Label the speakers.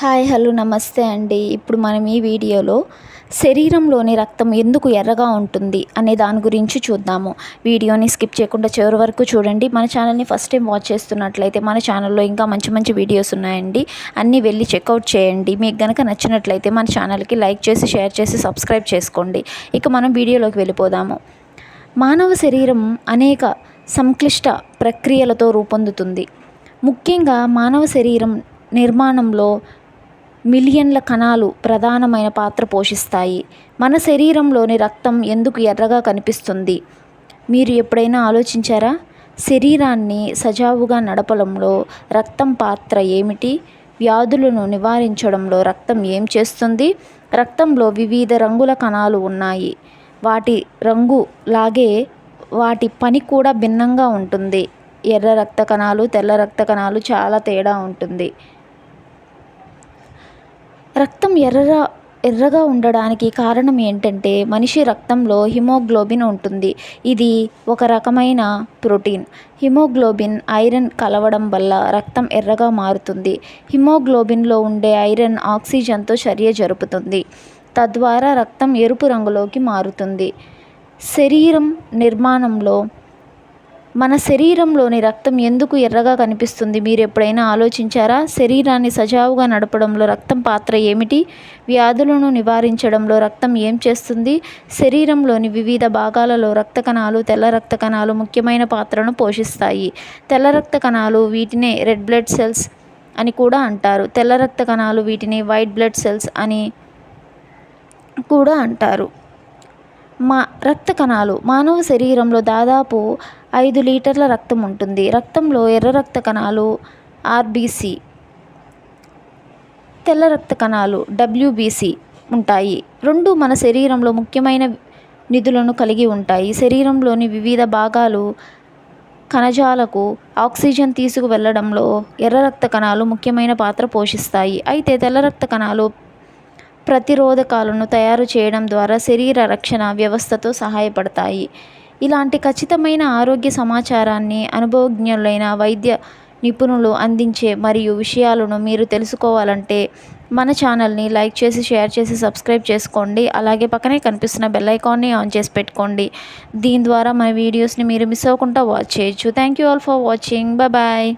Speaker 1: Hi hello నమస్తే అండి. ఇప్పుడు మనం ఈ వీడియోలో శరీరంలోని రక్తం ఎందుకు ఎర్రగా ఉంటుంది అనే దాని గురించి చూద్దాము. వీడియోని స్కిప్ చేయకుండా చివరి వరకు చూడండి. మన ఛానల్ని ఫస్ట్ టైం వాచ్ చేస్తున్నట్లయితే మన ఛానల్లో ఇంకా మంచి మంచి వీడియోస్ ఉన్నాయండి. అన్నీ వెళ్ళి చెక్అవుట్ చేయండి. మీకు గనక నచ్చినట్లయితే మన ఛానల్కి లైక్ చేసి షేర్ చేసి సబ్స్క్రైబ్ చేసుకోండి. ఇక మనం వీడియోలోకి వెళ్ళిపోదాము. మానవ శరీరం అనేక సంక్లిష్ట ప్రక్రియలతో రూపొందుతుంది. ముఖ్యంగా మానవ శరీరం నిర్మాణంలో మిలియన్ల కణాలు ప్రధానమైన పాత్ర పోషిస్తాయి. మన శరీరంలోని రక్తం ఎందుకు ఎర్రగా కనిపిస్తుంది? మీరు ఎప్పుడైనా ఆలోచించారా? శరీరాన్ని సజావుగా నడపడంలో రక్తం పాత్ర ఏమిటి? వ్యాధులను నివారించడంలో రక్తం ఏం చేస్తుంది? రక్తంలో వివిధ రంగుల కణాలు ఉన్నాయి. వాటి రంగు లాగే వాటి పని కూడా భిన్నంగా ఉంటుంది. ఎర్ర రక్త కణాలు తెల్ల రక్త కణాలు చాలా తేడా ఉంటుంది. రక్తం ఎర్రగా ఎర్రగా ఉండడానికి కారణం ఏంటంటే మనిషి రక్తంలో హిమోగ్లోబిన్ ఉంటుంది. ఇది ఒక రకమైన ప్రోటీన్. హిమోగ్లోబిన్ ఐరన్ కలవడం వల్ల రక్తం ఎర్రగా మారుతుంది. హిమోగ్లోబిన్లో ఉండే ఐరన్ ఆక్సిజన్తో చర్య జరుపుతుంది. తద్వారా రక్తం ఎరుపు రంగులోకి మారుతుంది. శరీరం నిర్మాణంలో మన శరీరంలోని రక్తం ఎందుకు ఎర్రగా కనిపిస్తుంది? మీరు ఎప్పుడైనా ఆలోచించారా? శరీరాన్ని సజావుగా నడపడంలో రక్తం పాత్ర ఏమిటి? వ్యాధులను నివారించడంలో రక్తం ఏం చేస్తుంది? శరీరంలోని వివిధ భాగాలలో రక్త కణాలు తెల్ల రక్త కణాలు ముఖ్యమైన పాత్రను పోషిస్తాయి. తెల్ల రక్త కణాలు వీటినే రెడ్ బ్లడ్ సెల్స్ అని కూడా అంటారు. తెల్ల రక్త కణాలు వీటిని వైట్ బ్లడ్ సెల్స్ అని కూడా అంటారు. మా రక్త కణాలు మానవ శరీరంలో దాదాపు ఐదు లీటర్ల రక్తం ఉంటుంది. రక్తంలో ఎర్ర రక్త కణాలు ఆర్బీసీ తెల్ల రక్త కణాలు డబ్ల్యూబీసీ ఉంటాయి. రెండు మన శరీరంలో ముఖ్యమైన నిధులను కలిగి ఉంటాయి. శరీరంలోని వివిధ భాగాలు కణజాలకు ఆక్సిజన్ తీసుకువెళ్ళడంలో ఎర్ర రక్త కణాలు ముఖ్యమైన పాత్ర పోషిస్తాయి. అయితే తెల్ల రక్త కణాలు ప్రతిరోధకాలను తయారు చేయడం ద్వారా శరీర రక్షణ వ్యవస్థతో సహాయపడతాయి. ఇలాంటి ఖచ్చితమైన ఆరోగ్య సమాచారాన్ని అనుభవజ్ఞులైన వైద్య నిపుణులు అందించే మరియు విషయాలను మీరు తెలుసుకోవాలంటే మన ఛానల్ని లైక్ చేసి షేర్ చేసి సబ్స్క్రైబ్ చేసుకోండి. అలాగే పక్కనే కనిపిస్తున్న బెల్ ఐకాన్ని ఆన్ చేసి పెట్టుకోండి. దీని ద్వారా మన వీడియోస్ని మీరు మిస్ అవ్వకుండా వాచ్ చేయొచ్చు. Thank you all for watching bye